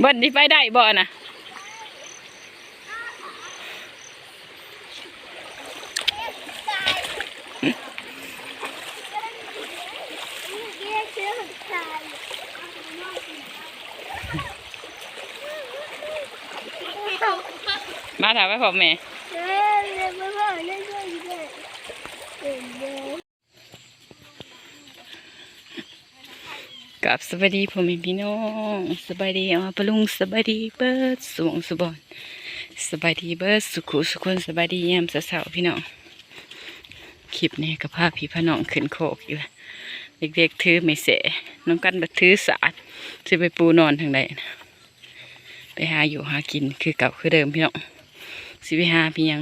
เบิ้ลที่ไปได้บ่นะมาถามไปพ่อแม่ กับสวัสดีพ่อแม่พี่น้องสบายดีอาปลุงสบายดีเบิร์ดสวงสบอนสบายดีเบิร์ดสุขุสุขคนสบายดียามเสาๆพี่น้องคลิปนี้กับพาพี่พน้องขึ้นโคกอยู่เด็กๆถือไม่เสะน้องกันบัดถือสาดจะไปปูนอนทางใดไปหาอยู่หากินคือเก่าคือเดิมพี่น้องสิไปหาพี่ยัง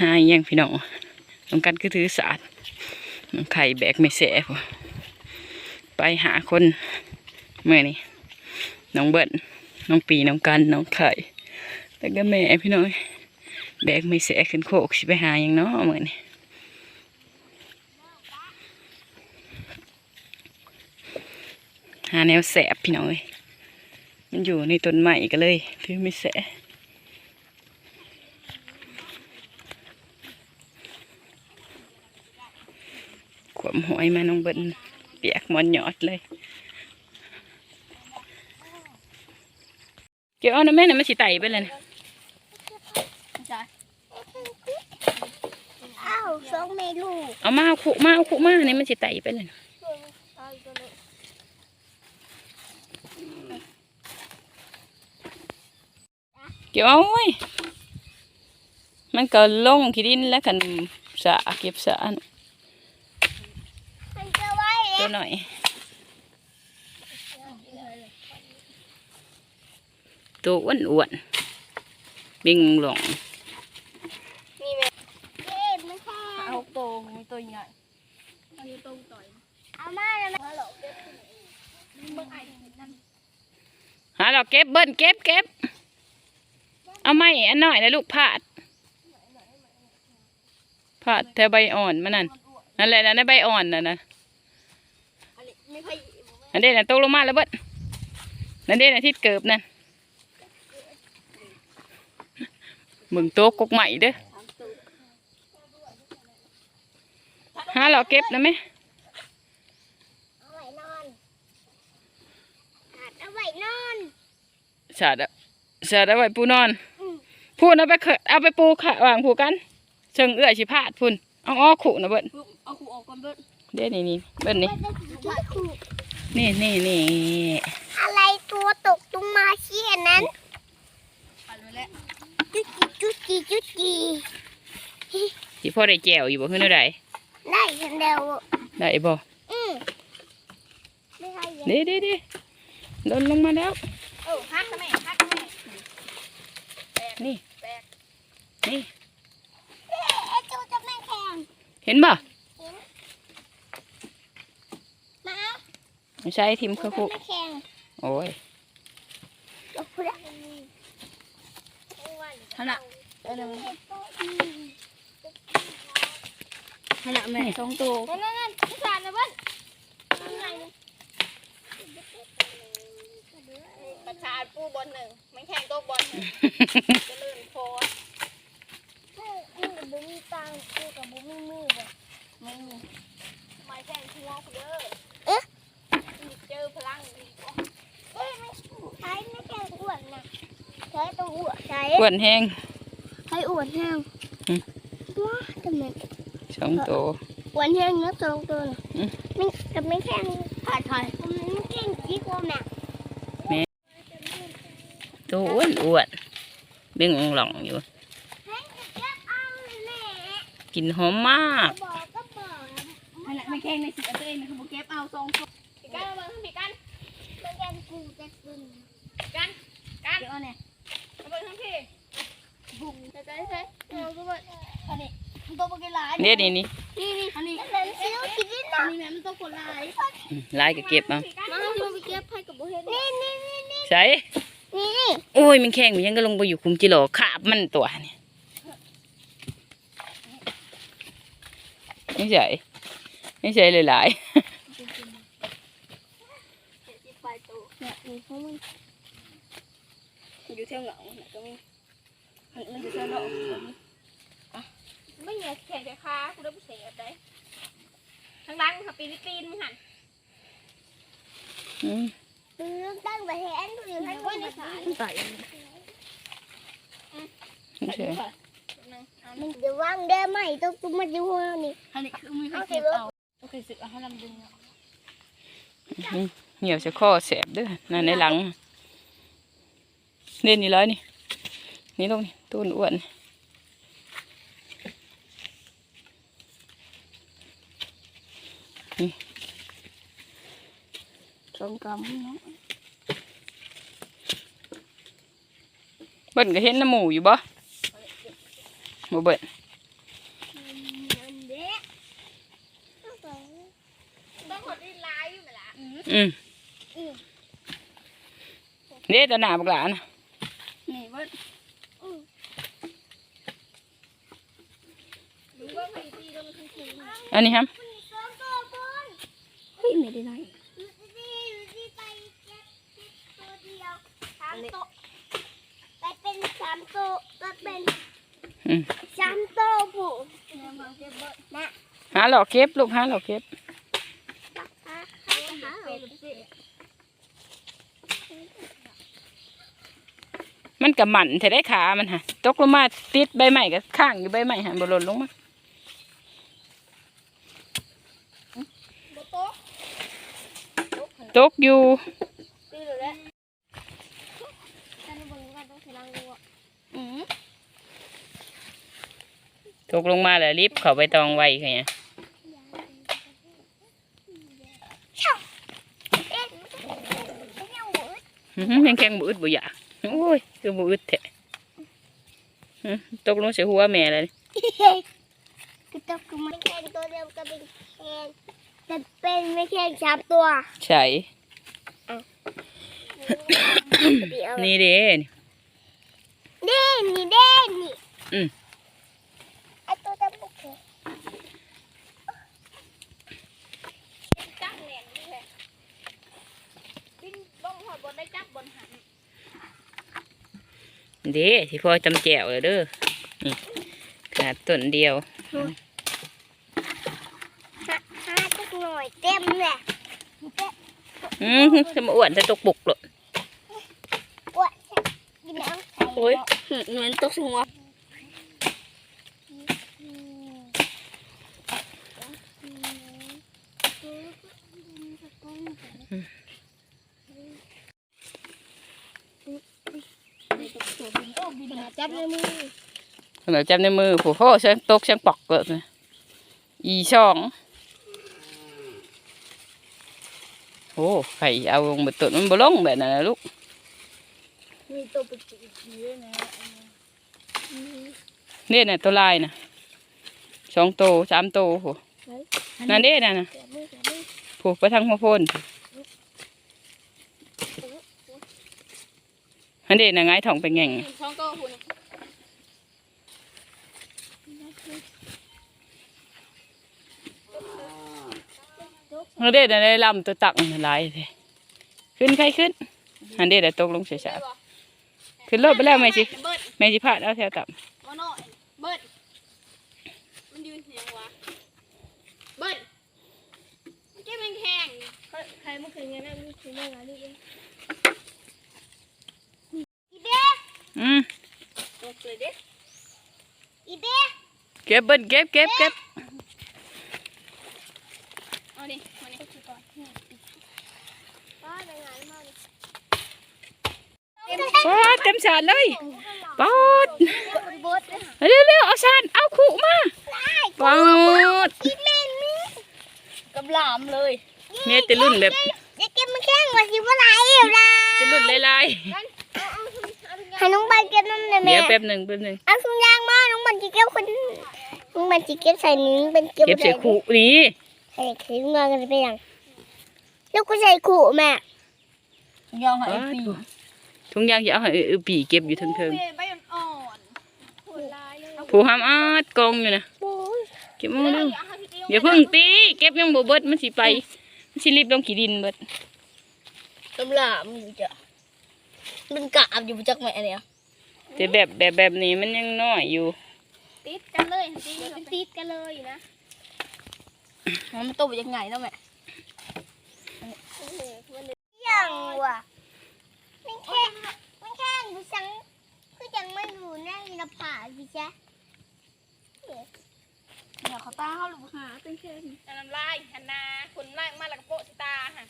หาอิหยังพี่น้องน้องกันคือถือสาดน้องไข่แบกไม่เสะพอ ไปหาคนเมื่อนี้น้องเบิร์ดน้องปีน้องกันน้องไข่แล้วก็แม่พี่น้อยแบกไม่เสียขึ้นโคกสิไปหาอย่างเนาะเมื่อนี้หาแนวแสบพี่น้อยมันอยู่ในต้นไม้ก็เลยพี่ไม่เสะขวมหอยมาน้องเบิร์ด ปียกหมอนหยอดเลย เกี่ยวเอานะแม่น่ะมันสิไตไปเลยนะอ้าวสองเมลูเอามาเอาขุมาเอาขุมาเนี่ยมันสิไตไปเลยนะเกี่ยวเอาไว้ยมันก็ลงขี้ดินแล้วกันสะเก็บสะมันจะไว้ ตัวหน่อย ตัวอ้วนอ้วนๆบิงหลงนี่แม่เอ๊ะมันแค่เอาโตมีตัวใหญ่เอามาแล้วแม่หาเราเก็บเบิ้ลเก็บเก็บเอาไม้อันหน่อยนะลูกพาดพาดแถวใบอ่อนมันนั่นนั่นแหละนะในใบอ่อนน่ะนะไม่ค่อย นั่นเด่นะตกลงมาแล้วเบิ้ลนั่นเด่นะที่เกิบนั่นมึงโตกกกใหม่เด้อหาเราเก็บนะไหมเอาไว้นอนเอาไว้นอนสาดอะสาดเอาไว้ปูนอนพูดเอาไปเขะเอาไปปูขะวางผูกันเชิงเอื้อยสิพาดพุ่นเอาอ้อขู่นะเบิ้ลเอาขู่ออกก่อนเบิดเด้นี่นี่เบิ้ลนี่ มันจะที่ขู่นี่นี่นี่อะไรตัวตกตรงมาเชี่ยนั้นปันไว้แล้วจุดจีจุดจีจุดจีสิพ่อได้แจวอยู่บ่ขึ้นได้ได้ฉันเดียวได้บ่อืมไม่ใช่ยังเด้เด้เด้โดนลงมาแล้วเออฮักทำไมฮักทำไมนี่นี่เอ๊ะจูจะไม่แข็งเห็นบ่ มา ไม่ใช่ทิมจูเขาจะคุไม่แข็งโอ้ยเราพูดอะขนาดเออขนาดแม่สองตัวนั่นนั่นนั่นพี่สารนะเบิ้ลประชาปูบอลหนึ่งมันแข่งตัวบอลหนึ่งจะลื่นโพสนี่กับบุ้มีตังค์นี่กับบุ้มีมือบ่ไม่มีไม่แข่งทัวร์คุณเด้อเอ๊ะเจอพลังดีกว่าเอ้ยไม่ใช้ไม่แข็งอ้วนนะใช้ตัวอ้วนใช้อ้วนแห้งใช้อ้วนแห้งอืมว้าทำไมสองตัวอ้วนแห้งนะสองตัวน่ะอืมไม่แต่ไม่แข็งถ่ายถ่ายมันไม่แข็งดีกว่าแม่ตัวอ้วนอ้วนดึงหลองอยู่แข็งจะเก็บเอาเลยแม่กินหอมมากบอกก็บอกขนาดไม่แข่งในสิบตัวเองนะคือโบเก็บเอาสองตัว พี่กันมาเบิ่งพี่กันมันยังกูจะกินกันกันเดี๋ยวเอาเนี่ยมาเบิ่งทั้งพี่บุ้งจะได้ใช่เอาก็บ่อันนี้มันตัวโปเกลายเด้นี่นี่นี่นี่อันนี้แล้วฉันซื้อกินนี่อันะนนี้แม่มันตัวคนลายอืมลายก็เก็บเอามาให้มันไปเก็บให้กับบุเฮนนี่นี่นี่นี่ใส่นี่นี่โอ้ยมันแข็งมันยังก็ลงไปอยู่คุมจิโร่ขาบมันตัวเนี่ยไม่ใช่ไม่ใช่หลายๆ ไปตัวเนี่ยนี่เขามันอยู่เที่ยวเหงาน่ะก็มีมันมันอยู่เที่ยวเหงาก็มีอะไม่เหนียวแข็งแต่ขากูได้ผู้เสียได้ทางหล่างค่ะปีนปีนมึงหันอืมดูตั้งแต่แหนดูอยู่ทั้งวันในสายใส่เฉยมันจะว่างได้ไหมต้องตุ้มมาดูหัวนี่อันนี้คือมีใครเก็บเอาโอเคสึกเอาให้ลำดึงเนาะ เหี่ยวจะข้อแสบเด้อนั่นในหลังเล่นนี่ร้อยนี่ นี่ลงนี่ต้นอ้วนนี่สองกำเนาะเบิ่นก็เห็นน้ำหมูอยู่บ่บ่เบิ่นมั นเด็กต้องหดอีลายอยู่ไหมล่ะอืมเด้ตาหนาบักหลานะนี่เว่าดูว่าใครตีแล้วมันถึงอันนี้ครับมันสองตัวบนเฮ้ยไม่ได้ไหนอยู่ที่อยู่ที่ไปเก็บตัวเดียวสามตัวไปเป็นสามตัวก็เป็นอืมสามตัวผู้เนี่ยมาเก็บเบิดนะหาหลอกเก็บลูกหาหลอกเก็บ ตักหาหาหา เป็ดสิ มันกับหมันแต่ได้ขามันฮะตกลงมาติดใบใหม่ก็ข้างอยู่ใบใหม่หันบหล่นลงมาโบโต๊ะตกอยู่ตีเลยแหละแต่ในบนกันต้องใช้ลังดูอะอืมตกลงมาแล้วรีบเข้าไปตองไว้ไงเอ๊ะไม่เอาหมดอื้อหือยังแข็งบืดบ่อยาก โอ้ยคือบืดแท้อื้อตกลงใส่หัวแม่เลยคือต้องคือมันแข่งตัวเดียวก็เป็นแข่งแต่เป็นไม่แข่งสามตัว ใช่เดี๋ยวนี่เด้นี่เด่นนี่เด่นนี่ อืม ไอตัวจำบุกเถอะ จับแหน่นนี่แหละปิ้นลงหอดบนได้จับบนหัน เด้ที่พ่อจำแจวเลยเด้อนี่ขนาดต้นเดียวหาหาจักหน่อยเต็มเลยอือหือจะมาอ้วนจะตกปุกเลยอ้วนกินน้ำใส่โอ้ยเหมือนตกหัว จับในมือเราจับในมือผู้พ่อเสียงตกเสียงปอกเกิดเลยอีช่องโอ้ไข่เอาลงไปตุนมันบ่ลงแบบนั้นนะลูกมีตัวเป็นสีเยอะนะเนี่ยน่ะตัวลายนะสองโตสามโตวโหนั่นเด้น่ะนะผูกไปทางหัวโพนอันเด้น่ะไงายท้องไปแง่งช่องโตหุ่น อันเด้น่ะได้ลำตัวตักน่ะหลายเลยขึ้นใครขึ้นอันเด้น่ะตกลงเฉยๆขึ้นรถไปแล้วแม่สิเบิดแม่สิพาดเอาแถวต่มาหน่อยเบิดมันยืนเสียงวะเบิดมันแค่เป็นแข็งใครเมื่อคืนเงี้ยนะมีคือเมื่อไงนี่เองำอืมตกเลยเด้อีเบ้เก็บเบิ้ลเก็บเก็บเก็บเอาดิมาดิ ป้าไปงานมาดิ ปอด เต็มสารเลยปอดบดเลยเร็วเร็วๆเอาสารเอาขู่มาปอดอีเม่นี่กับหลามเลยเมียแต่รุ่นแบบจะเก็บมาแข่งมาสิว่าไรอยู่ล่ะแต่รุ่นลายให้น้องบันเก็บน้ำเลยๆแม่เดี๋ยวแป๊บหนึ่งแป๊บหนึ่งเอาถุงยางมาน้องบันจะเก็บคนน้องบันจะเก็บใส่นิ้วเป็นเก็บเก็บใส่ขู่นี่ใส่ถุงยางกันไปยังแล้วก็ใส่ขู่แม่ยองหอยปี ทุงยางอย่าเอาให้เออปีเก็บอยู่เทิงใบอ่อนๆหุ่นลายเลยๆผู้ห้ามอาดกองอยู่นะโอ้ยเก็บมาดูอย่าเพิ่งตีเก็บยังบ่เบิดมันสิไปมันสิรีบลงขี้ดินเบิดกับหลามอยู่จ้ะมันกะบอยู่จักไหมอันเนี้ยแต่แบบแบบแบบนี้มันยังน้อยอยู่ติดกันเลยจริงๆติดกันเลยนะมันโตไปยังไงแล้วแม่ยังว่ะ มันแค่มันแค่ดูสังคือยังไม่อยู่ในหน้าผาพี่แจ๊เดี๋ยวเขาตาเขาหรือหาเป็นเช่นอันน้ำลายหันนาคนล่างมาแล้วก็โปะสตาค่ะ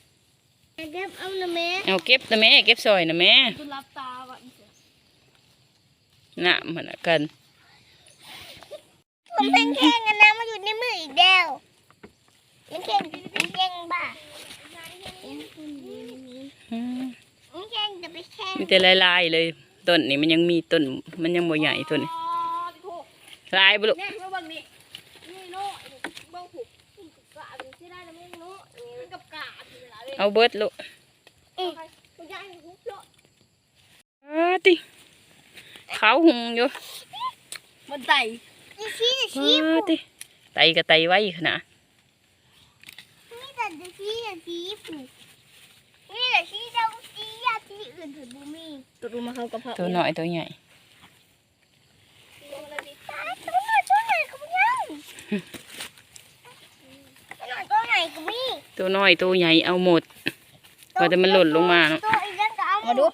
เก็บเอาหน่อยแม่เอาเก็บนะแม่เก็บซอยนะแม่คุณรับตาว่ะอีเสือน่ะมันน่ะกันผมแข็งๆกันนะมาอยู่ในมืออีกเดียวมันแข็งมันแข็งบ้าอืมมั นแข็งจะไปแข็งมีแต่ลายๆเลยต้นนี่มันยังมีต้นมันยังบ่ใหญ่ต้นนี่อ๋อที่ถูกลายบ่ลูกแน่เมื่อวันนี้นี่โน่เบื้องผูกกะเป็นที่ได้นะไม่โน่กับกะทีเวลาเลยเอาเบิดลูกมันย่างหุบโลอ้าติขาวหุงอยู่มันไต่นี่ชี้จะชี้อ้าติไตก็ไตไว้ขนาดนี่แต่จะชี้จะชี้ผูกนี่แต่ชี้เจ้า ชี้ยาชี้อื่นถึงบุมีตัวดูมาเข้ากับเพาะตัวน้อยตัวใหญ่ตายตัวไหนตัวไหนก็ไม่ยังตัวไหนตัวไหนก็มีตัวน้อยตัวใหญ่เอาหมดพอแต่มันหล่นลงมาเนอะตัวอีกแล้วก็เอามาดู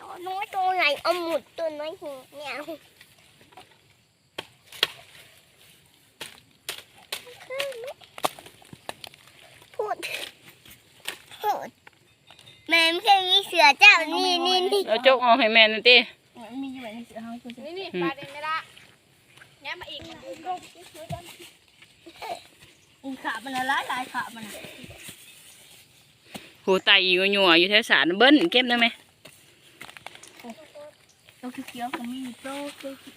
ตัวน้อยตัวใหญ่เอาหมดตัวน้อยหูเนี่ยเอาพูดพูด แม่ไม่เคยมีเสือเจ้านี่นี่นี่เอาจกเอาให้แม่นั่นติมันมีอยู่ในเสือเฮานี่นี่ปลาเด่นไม่ละแง่มาอีกมันลงอีขามันละลายลายขามันหูไตอยู่หยัวอยู่แถวสารเบิ้นเก็บได้ไหมตัวเขียวก็มีโต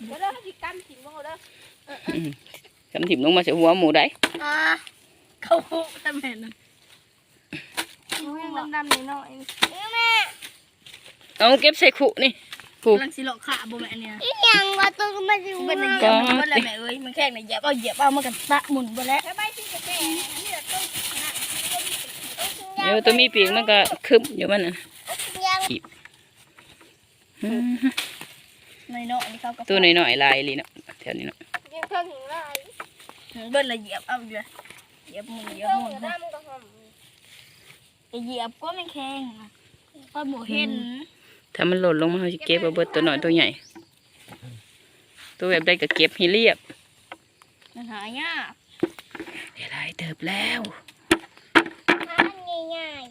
เดี๋ยวเด้อที่กันถิ่นบ่เด้ออืมคำถิ่มลงมาเสียหัวหมูได้อ่าเขาแต่แม่น ดำๆนิดหน่อยแม่เอาเก็บใส่ขุนี่ผูกำลังสิเลาะขาบ่แม่เนี่ยอีหยังว่าตัวมันอยู่มันเหยียบมันบ่แล้วแม่เอ้ยมันแค่ไหนเหยียบเอาเหยียบเอามันก็ตะหมุนบ่แล้วไปสิกาแฟนี่ละต้นเดี๋ยวตัวมีปีกมันก็คึบอยู่มันน่ะยังอืมน้อยๆนี่เขาก็ตัวน้อยๆลายลีเนาะแถวนี้เนาะยังเพิ่งเลยเบิ่นละเหยียบเอาอยู่เหยียบมือเหยียบเพิ่งมือ อยู่น้ำก็หอมเหยียบก็ไม่แข็งก็บ่เห็น ถ้ามันหล่นลงมาเขาจะเก็บเอาเบิดตัวน้อยตัวใหญ่ ตัวแบบใดก็เก็บให้เรียบมันหายากเดี๋ยวได้เติบแล้วทานง่าย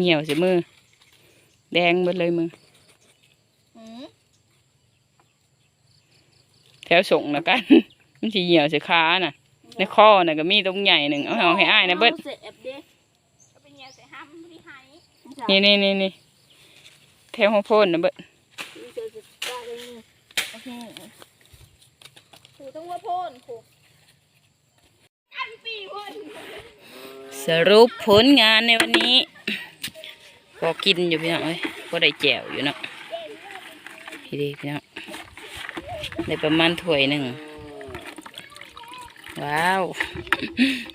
เหี่ยวสิมือ แดงเบิดเลยมืออืมแถวส่งนะกัน มันสิเหี่ยวสิขาน่ะ ในคอน่ะก็มีตรงใหญ่หนึ่งเอาเอาให้อ้ายนะเบิดเสพเด้เอาเป็นเหยียบใส่ห้ามที่หายนี่นี่นี่นี่แถวหัวโพนนะเบิดเจอจะได้เลยนี่โอเคถูต้องว่าโพนถูกอันปีพ่นสรุปผลงานในวันนี้พอกินอยู่พี่น้องเอ้ยพอได้แจวอยู่เนาะพี่ดีพี่น้องได้ประมาณถ้วยหนึ่ง ว้าว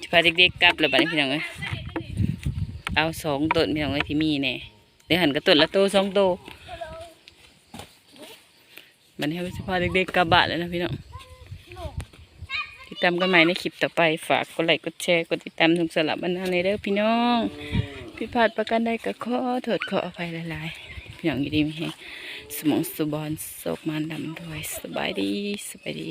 จะพาเด็กๆกลับแล้วบัดนี้พี่น้องเอ้ยเอาสองต้นพี่น้องเอ้ยที่มีแน่เดี๋ยวหันกระต้นละโตสองโตบัดนี้เราจะพาเด็กๆกลับบ้านแล้วนะพี่น้องติดตามกันใหม่ในคลิปต่อไปฝากกดไลค์กดแชร์กดติดตามทุกสลับบันนาในเด้อพี่น้องผิดพลาดประกันใดก็ขอโทษขออภัยหลายๆพี่น้องยู่ดีมีแฮงสมองสุบอนโศกมันดำด้วยสบายดีสบายดี